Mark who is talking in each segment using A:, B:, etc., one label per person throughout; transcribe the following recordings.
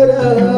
A: Oh.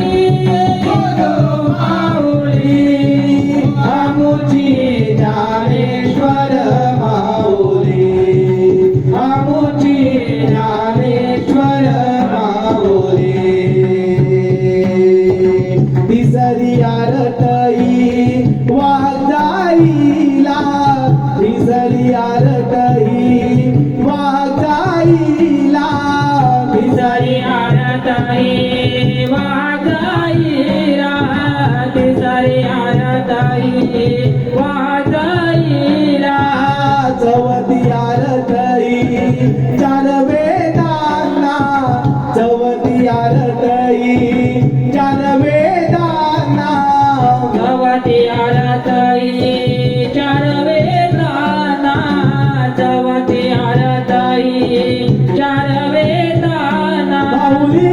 A: திசரியாரட்ட
B: তাইয়ে চারবে তানা বাউলি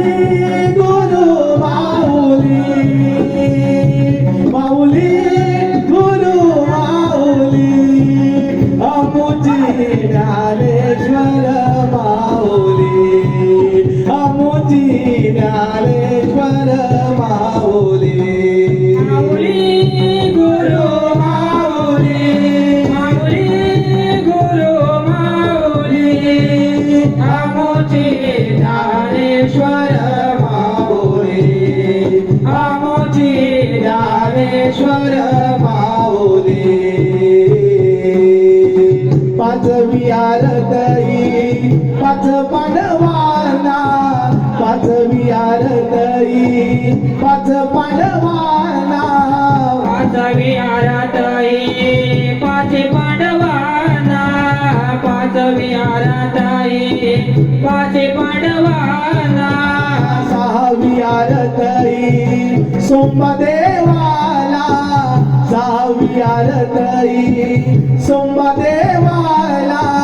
A: গুরু বাউলি বাউলি গুরু বাউলি আমুজি ডালেশ্বর বাউলি আমুজি ডালেশ্বর
B: ज्ञानेश्वर
A: पाऊले सोमदेवाला जाऊया रतई सोमदेवाला